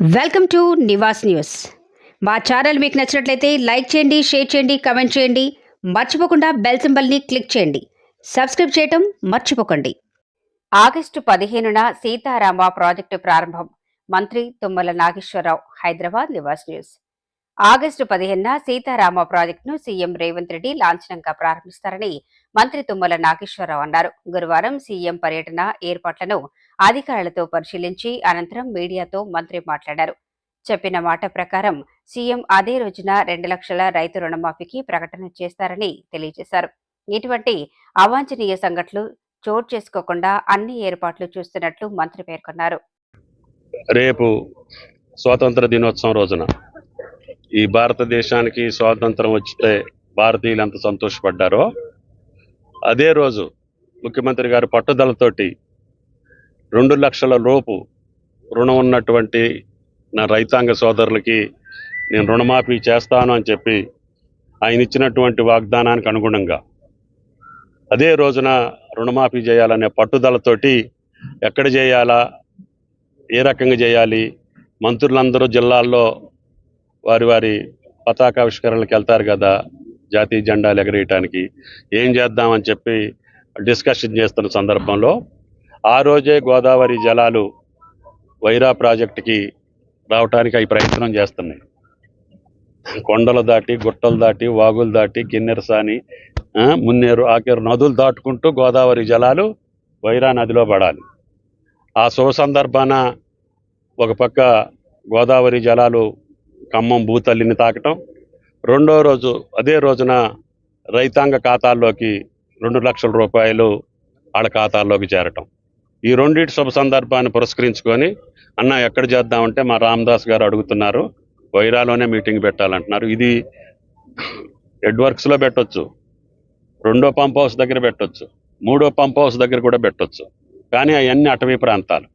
Welcome to Nivas news. మా channel మీకు నచ్చినట్లయితే లైక్ చేయండి షేర్ చేయండి కమెంట్ చేయండి. మర్చిపోకుండా బెల్ సింబల్ని క్లిక్ చేయండి. సబ్స్క్రైబ్ చేయటం మర్చిపోకండి. ఆగస్టు పదిహేనున సీతారామ ప్రాజెక్టు ప్రారంభం. మంత్రి తుమ్మల నాగేశ్వరరావు హైదరాబాద్ నివాస్ న్యూస్. ఆగస్టు పదిహేనున సీతారామ ప్రాజెక్టును సీఎం రేవంత్ రెడ్డి లాంఛనంగా ప్రారంభిస్తారని మంత్రి తుమ్మల నాగేశ్వరరావు అన్నారు. గురువారం సీఎం పర్యటన ఏర్పాట్లను అధికారులతో పరిశీలించి అనంతరం మీడియాతో మంత్రి మాట్లాడారు. చెప్పిన మాట ప్రకారం సీఎం అదే రోజున రెండు లక్షల రైతు రుణమాఫీకి ప్రకటన చేస్తారని తెలియజేశారు. ఇటువంటి అవాంఛనీయ సంఘటనలు చోటు చేసుకోకుండా అన్ని ఏర్పాట్లు చూస్తున్నట్లు మంత్రి పేర్కొన్నారు. రేపు స్వాతంత్ర దినోత్సవం రోజున ఈ భారతదేశానికి స్వాతంత్రం వచ్చితే భారతీయులు ఎంత సంతోషపడ్డారో అదే రోజు ముఖ్యమంత్రి గారి పట్టుదలతోటి రెండు లక్షల లోపు రుణం ఉన్నటువంటి నా రైతాంగ సోదరులకి నేను రుణమాఫీ చేస్తాను అని చెప్పి ఆయన ఇచ్చినటువంటి వాగ్దానానికి అనుగుణంగా అదే రోజున రుణమాఫీ చేయాలనే పట్టుదలతోటి ఎక్కడ చేయాలా ఏ రకంగా చేయాలి మంత్రులందరూ జిల్లాల్లో వారి వారి పతాకావిష్కరణలకు వెళ్తారు కదా జాతీయ జెండాలు ఎగరేయటానికి. ఏం చేద్దామని చెప్పి డిస్కషన్ చేస్తున్న సందర్భంలో ఆ రోజే గోదావరి జలాలు వైరా ప్రాజెక్టుకి రావటానికి అవి ప్రయత్నం చేస్తున్నాయి. కొండలు దాటి గుట్టలు దాటి వాగులు దాటి కిన్నెరసాని మున్నేరు ఆకేరు నదులు దాటుకుంటూ గోదావరి జలాలు వైరా నదిలో పడాలి. ఆ శుభ సందర్భాన ఒక పక్క గోదావరి జలాలు ఖమ్మం భూతల్లిని తాకటం. రెండో రోజు అదే రోజున రైతాంగ ఖాతాల్లోకి రెండు లక్షల రూపాయలు వాళ్ళ ఖాతాల్లోకి చేరటం. ఈ రెండింటి శుభ సందర్భాన్ని పురస్కరించుకొని అన్న ఎక్కడ చేద్దామంటే మా రామదాస్ గారు అడుగుతున్నారు వైరాలోనే మీటింగ్ పెట్టాలంటున్నారు. ఇది ఎడ్వర్క్స్లో పెట్టొచ్చు రెండో పంప్ హౌస్ దగ్గర పెట్టొచ్చు మూడో పంప్ హౌస్ దగ్గర కూడా పెట్టొచ్చు. కానీ అవన్నీ అటవీ ప్రాంతాలు.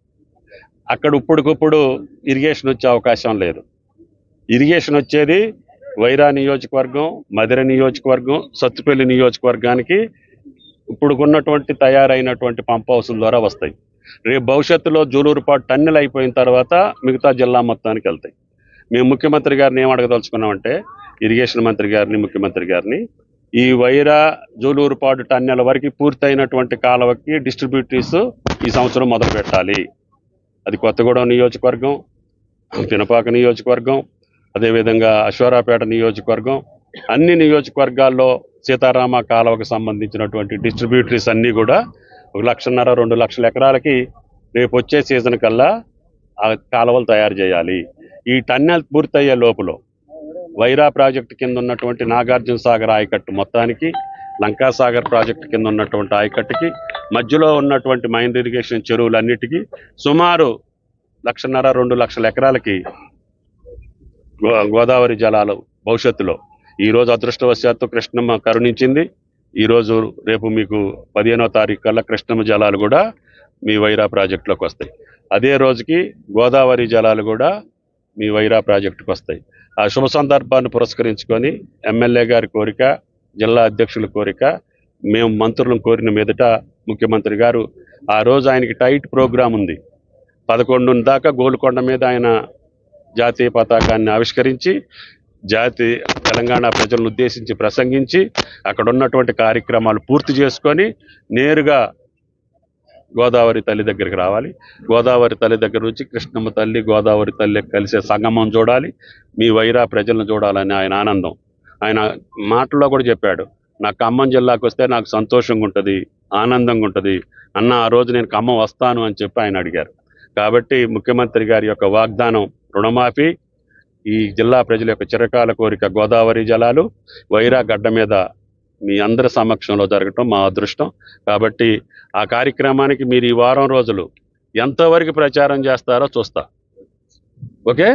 అక్కడ ఇప్పుడుకిప్పుడు ఇరిగేషన్ వచ్చే అవకాశం లేదు. ఇరిగేషన్ వచ్చేది వైరా నియోజకవర్గం మధిర నియోజకవర్గం సత్తుపల్లి నియోజకవర్గానికి ఇప్పుడుకున్నటువంటి తయారైనటువంటి పంప్ హౌసుల ద్వారా వస్తాయి. రేపు భవిష్యత్తులో జూలూరుపాటు టన్నెల్ అయిపోయిన తర్వాత మిగతా జిల్లా మొత్తానికి వెళ్తాయి. మేము ముఖ్యమంత్రి గారిని ఏం అడగదలుచుకున్నామంటే ఇరిగేషన్ మంత్రి గారిని ముఖ్యమంత్రి గారిని ఈ వైరా జూలూరుపాటు టన్నెల వరకు పూర్తయినటువంటి కాలువకి డిస్ట్రిబ్యూటర్స్ ఈ సంవత్సరం మొదలు పెట్టాలి అది కొత్తగూడెం నియోజకవర్గం పినపాక నియోజకవర్గం అదేవిధంగా అశ్వారాపేట నియోజకవర్గం అన్ని నియోజకవర్గాల్లో సీతారామ కాలువకు సంబంధించినటువంటి డిస్ట్రిబ్యూటరీస్ అన్నీ కూడా ఒక లక్షన్నర రెండు లక్షల ఎకరాలకి రేపు వచ్చే సీజన్ కల్లా ఆ కాలువలు తయారు చేయాలి. ఈ టన్నెల్ పూర్తయ్యే లోపల వైరా ప్రాజెక్టు కింద ఉన్నటువంటి నాగార్జున సాగర్ ఆయకట్టు మొత్తానికి లంకాసాగర్ ప్రాజెక్టు కింద ఉన్నటువంటి ఆయకట్టుకి మధ్యలో ఉన్నటువంటి మైన్ ఇరిగేషన్ చెరువులన్నిటికీ సుమారు లక్షన్నర రెండు లక్షల ఎకరాలకి గోదావరి జలాలు భవిష్యత్తులో. ఈరోజు అదృష్టవశాత్తు కృష్ణమ్మ కరుణించింది. ఈరోజు రేపు మీకు పదిహేనో తారీఖు కల్లా కృష్ణమ్మ జలాలు కూడా మీ వైరా ప్రాజెక్టులోకి వస్తాయి. అదే రోజుకి గోదావరి జలాలు కూడా మీ వైరా ప్రాజెక్టుకు వస్తాయి. ఆ శుభ సందర్భాన్ని పురస్కరించుకొని ఎమ్మెల్యే గారి కోరిక జిల్లా అధ్యక్షుల కోరిక మేము మంత్రులను కోరిన మీదట ముఖ్యమంత్రి గారు ఆ రోజు ఆయనకి టైట్ ప్రోగ్రాం ఉంది. పదకొండు దాకా గోల్కొండ మీద ఆయన జాతీయ పతాకాన్ని ఆవిష్కరించి జాతి తెలంగాణ ప్రజలను ఉద్దేశించి ప్రసంగించి అక్కడ ఉన్నటువంటి కార్యక్రమాలు పూర్తి చేసుకొని నేరుగా గోదావరి తల్లి దగ్గరికి రావాలి. గోదావరి తల్లి దగ్గర నుంచి కృష్ణమ్మ తల్లి గోదావరి తల్లి కలిసే సంగమం చూడాలి. మీ వైరా ప్రజలను చూడాలని ఆయన ఆనందం. ఆయన మాటల్లో కూడా చెప్పాడు నాకు ఖమ్మం జిల్లాకు వస్తే నాకు సంతోషంగా ఉంటుంది ఆనందంగా ఉంటుంది. అన్న ఆ రోజు నేను ఖమ్మం వస్తాను అని చెప్పి ఆయన అడిగారు. కాబట్టి ముఖ్యమంత్రి గారి యొక్క వాగ్దానం రుణమాఫీ ఈ జిల్లా ప్రజల యొక్క చిరకాల కోరిక గోదావరి జలాలు వైరా గడ్డ మీద మీ అందరి సమక్షంలో జరగటం మా అదృష్టం. కాబట్టి ఆ కార్యక్రమానికి మీరు ఈ వారం రోజులు ఎంతవరకు ప్రచారం చేస్తారో చూస్తా. ఓకే?